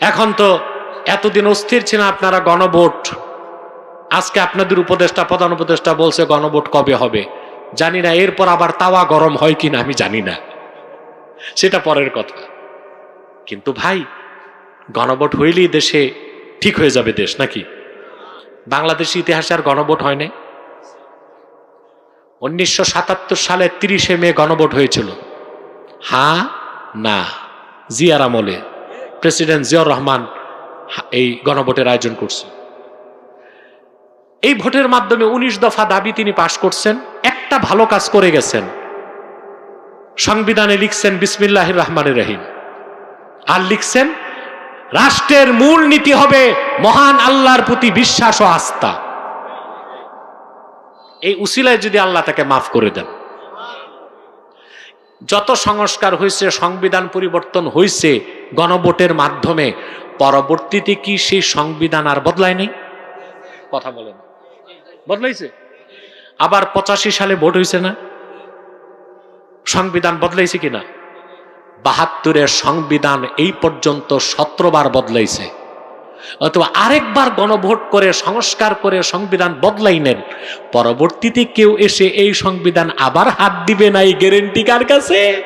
এখন তো এতদিন অস্থির ছিলেন আপনারা গণভোট। আজকে আপনাদের উপদেষ্টা, প্রধান উপদেষ্টা বলছে গণভোট কবে হবে? জানি না, এরপর আবার তাওয়া গরম হয় কিনা আমি জানি না। সেটা পরের কথা। কিন্তু ভাই, গণভোট হইলেই দেশে ঠিক হয়ে যাবে দেশ, নাকি? বাংলাদেশ ইতিহাসে আর গণভোট হয় নাই। উনিশশো সাতাত্তর সালে তিরিশে মে গণভোট হয়েছিল। হা না। জিয়ার আমলে। প্রেসিডেন্ট জিয়াউর রহমান এই গণভোটের আয়োজন করছে। এই ভোটের মাধ্যমে উনিশ দফা দাবি তিনি পাশ করছেন, একটা ভালো কাজ করে গেছেন। সংবিধানে লিখছেন বিসমিল্লাহ রহমানের রহিম। আর লিখছেন, রাষ্ট্রের মূল নীতি হবে মহান আল্লাহর প্রতি বিশ্বাস ও আস্থা। এই উসিলায় যদি আল্লাহ তাকে মাফ করে দেন। যত সংস্কার হয়েছে, সংবিধান পরিবর্তন হয়েছে গণভোটের মাধ্যমে, পরবর্তীতে কি সেই সংবিধান আর বদলায় নেই? কথা বলেন। বদলাইছে? আবার পঁচাশি সালে ভোট হয়েছে না? সংবিধান বদলাইছে কিনা বাহাত্তরের সংবিধান এই পর্যন্ত সতেরোবার বদলাইছে। অথবা আরেকবার গণভোট করে, সংস্কার করে সংবিধান বদলাই নেন পরবর্তীতে কেউ এসে এই সংবিধান আবার হাত দিবে না এই গ্যারেন্টি কার কাছে?